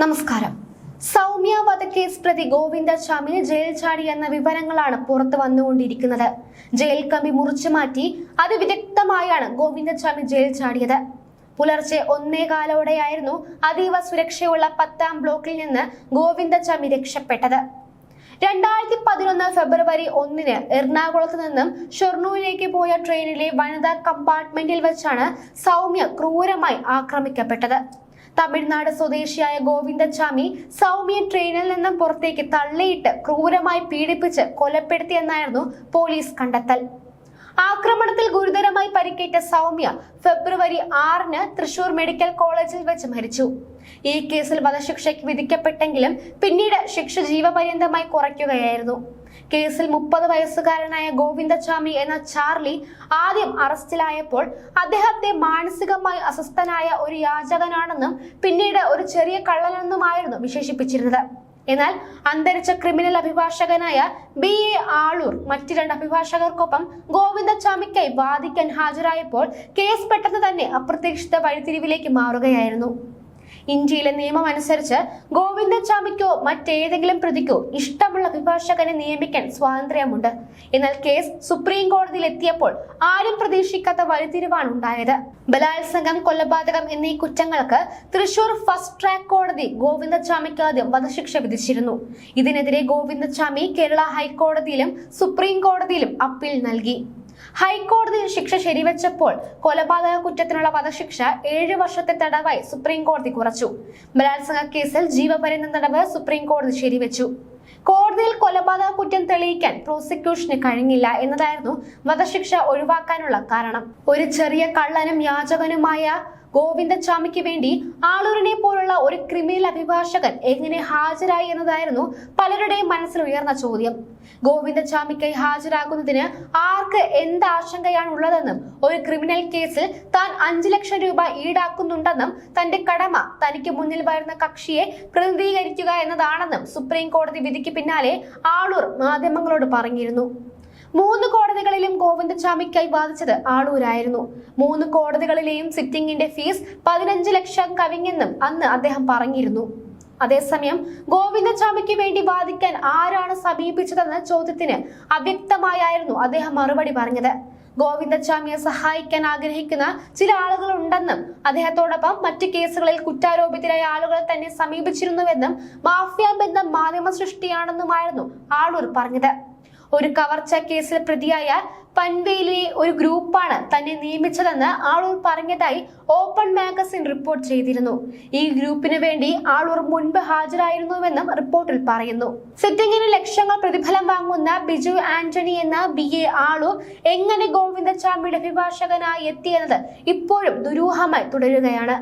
നമസ്കാരം. സൗമ്യ വധക്കേസ് പ്രതി ഗോവിന്ദ ഗോവിന്ദസ്വാമി ജയിൽ ചാടി എന്ന വിവരങ്ങളാണ് പുറത്തു വന്നുകൊണ്ടിരിക്കുന്നത്. ജയിൽ കമ്പി മുറിച്ചു മാറ്റി ഗോവിന്ദ ഗോവിന്ദസ്വാമി ജയിൽ ചാടിയത്. പുലർച്ചെ ഒന്നേകാലോടെയായിരുന്നു അതീവ സുരക്ഷയുള്ള പത്താം ബ്ലോക്കിൽ നിന്ന് ഗോവിന്ദസ്വാമി രക്ഷപ്പെട്ടത്. രണ്ടായിരത്തി പതിനൊന്ന് ഫെബ്രുവരി ഒന്നിന് എറണാകുളത്ത് നിന്നും ഷൊർണൂരിലേക്ക് പോയ ട്രെയിനിലെ വനിതാ കമ്പാർട്ട്മെന്റിൽ വെച്ചാണ് സൗമ്യ ക്രൂരമായി ആക്രമിക്കപ്പെട്ടത്. തമിഴ്നാട് സ്വദേശിയായ ഗോവിന്ദസ്വാമി സൗമ്യ ട്രെയിനിൽ നിന്നും പുറത്തേക്ക് തള്ളിയിട്ട് ക്രൂരമായി പീഡിപ്പിച്ച് കൊലപ്പെടുത്തിയെന്നായിരുന്നു പോലീസ് കണ്ടെത്തൽ. ആക്രമണത്തിൽ ഗുരുതരമായി പരിക്കേറ്റ സൗമ്യ ഫെബ്രുവരി ആറിന് തൃശൂർ മെഡിക്കൽ കോളേജിൽ വെച്ച് മരിച്ചു. ഈ കേസിൽ വധശിക്ഷയ്ക്ക് വിധിക്കപ്പെട്ടെങ്കിലും പിന്നീട് ശിക്ഷ ജീവപര്യന്തമായി കുറയ്ക്കുകയായിരുന്നു. കേസിൽ മുപ്പത് വയസ്സുകാരനായ ഗോവിന്ദസ്വാമി എന്ന ചാർലി ആദ്യം അറസ്റ്റിലായപ്പോൾ അദ്ദേഹത്തെ മാനസികമായി അസ്വസ്ഥനായ ഒരു യാചകനാണെന്നും പിന്നീട് ഒരു ചെറിയ കള്ളനെന്നുമായിരുന്നു വിശേഷിപ്പിച്ചിരുന്നത്. എന്നാൽ അന്തരിച്ച ക്രിമിനൽ അഭിഭാഷകനായ ബി എ ആളൂർ മറ്റു രണ്ട് അഭിഭാഷകർക്കൊപ്പം ഗോവിന്ദസ്വാമിക്കായി വാദിക്കാൻ ഹാജരായപ്പോൾ കേസ് പെട്ടെന്ന് തന്നെ അപ്രതീക്ഷിത വഴിത്തിരിവിലേക്ക് മാറുകയായിരുന്നു. ഇന്ത്യയിലെ നിയമം അനുസരിച്ച് ഗോവിന്ദസ്വാമിക്കോ മറ്റേതെങ്കിലും പ്രതിക്കോ ഇഷ്ടമുള്ള അഭിഭാഷകനെ നിയമിക്കാൻ സ്വാതന്ത്ര്യമുണ്ട്. എന്നാൽ കേസ് സുപ്രീം കോടതിയിൽ എത്തിയപ്പോൾ ആരും പ്രതീക്ഷിക്കാത്ത വഴിത്തിരിവാണ് ഉണ്ടായത്. ബലാത്സംഗം കൊലപാതകം എന്നീ കുറ്റങ്ങൾക്ക് തൃശൂർ ഫസ്റ്റ് ട്രാക്ക് കോടതി ഗോവിന്ദസ്വാമിക്ക് ആദ്യം വധശിക്ഷ വിധിച്ചിരുന്നു. ഇതിനെതിരെ ഗോവിന്ദസ്വാമി കേരള ഹൈക്കോടതിയിലും സുപ്രീം കോടതിയിലും അപ്പീൽ നൽകി. ഹൈക്കോടതി ശിക്ഷ ശരിവെച്ചപ്പോൾ കൊലപാതക കുറ്റത്തിനുള്ള വധശിക്ഷ ഏഴ് വർഷത്തെ തടവായി സുപ്രീം കോടതി കുറച്ചു. ബലാത്സംഗ കേസിൽ ജീവപര്യന്ത തടവ് സുപ്രീം കോടതി ശരിവെച്ചു. കോടതിയിൽ കൊലപാതക കുറ്റം തെളിയിക്കാൻ പ്രോസിക്യൂഷന് കഴിഞ്ഞില്ല എന്നതായിരുന്നു വധശിക്ഷ ഒഴിവാക്കാനുള്ള കാരണം. ഒരു ചെറിയ കള്ളനും യാചകനുമായ ഗോവിന്ദസ്വാമിക്ക് വേണ്ടി ആളൂരിനെ പോലുള്ള ഒരു ക്രിമിനൽ അഭിഭാഷകൻ എങ്ങനെ ഹാജരായി എന്നതായിരുന്നു പലരുടെയും മനസ്സിൽ ഉയർന്ന ചോദ്യം. ഗോവിന്ദസ്വാമിക്കായി ഹാജരാകുന്നതിന് ആർക്ക് എന്ത് ആശങ്കയാണ് ഉള്ളതെന്നും ഒരു ക്രിമിനൽ കേസിൽ താൻ അഞ്ചു ലക്ഷം രൂപ ഈടാക്കുന്നുണ്ടെന്നും തന്റെ കടമ തനിക്ക് മുന്നിൽ വരുന്ന കക്ഷിയെ പ്രതിനിധീകരിക്കുക എന്നതാണെന്നും സുപ്രീം കോടതി വിധിക്ക് പിന്നാലെ ആളൂർ മാധ്യമങ്ങളോട് പറഞ്ഞിരുന്നു. മൂന്ന് കോടതികളിലും ഗോവിന്ദസ്വാമിക്കായി വാദിച്ചത് ആളൂരായിരുന്നു. മൂന്ന് കോടതികളിലെയും സിറ്റിംഗിന്റെ ഫീസ് പതിനഞ്ച് ലക്ഷം കവിഞ്ഞെന്നും അന്ന് അദ്ദേഹം പറഞ്ഞിരുന്നു. അതേസമയം ഗോവിന്ദസ്വാമിക്ക് വേണ്ടി വാദിക്കാൻ ആരാണ് സമീപിച്ചതെന്ന ചോദ്യത്തിന് അവ്യക്തമായായിരുന്നു അദ്ദേഹം മറുപടി പറഞ്ഞത്. ഗോവിന്ദസ്വാമിയെ സഹായിക്കാൻ ആഗ്രഹിക്കുന്ന ചില ആളുകൾ ഉണ്ടെന്നും അദ്ദേഹത്തോടൊപ്പം മറ്റ് കേസുകളിൽ കുറ്റാരോപിതരായ ആളുകളെ തന്നെ സമീപിച്ചിരുന്നുവെന്നും മാഫിയ ബന്ധം മാധ്യമ സൃഷ്ടിയാണെന്നുമായിരുന്നു ആളൂർ പറഞ്ഞത്. ഒരു കവർച്ച കേസിൽ പ്രതിയായ പൻവേലിയെ ഒരു ഗ്രൂപ്പാണ് തന്നെ നിയമിച്ചതെന്ന് ആളൂർ പറഞ്ഞതായി ഓപ്പൺ മാഗസിൻ റിപ്പോർട്ട് ചെയ്തിരുന്നു. ഈ ഗ്രൂപ്പിന് വേണ്ടി ആളൂർ മുൻപ് ഹാജരായിരുന്നുവെന്നും റിപ്പോർട്ടിൽ പറയുന്നു. സിറ്റിംഗിന് ലക്ഷങ്ങൾ പ്രതിഫലം വാങ്ങുന്ന ബിജു ആന്റണി എന്ന ബി എ ആളൂർ എങ്ങനെ ഗോവിന്ദസ്വാമിയുടെ അഭിഭാഷകനായി എത്തിയെന്നത് ഇപ്പോഴും ദുരൂഹമായി തുടരുകയാണ്.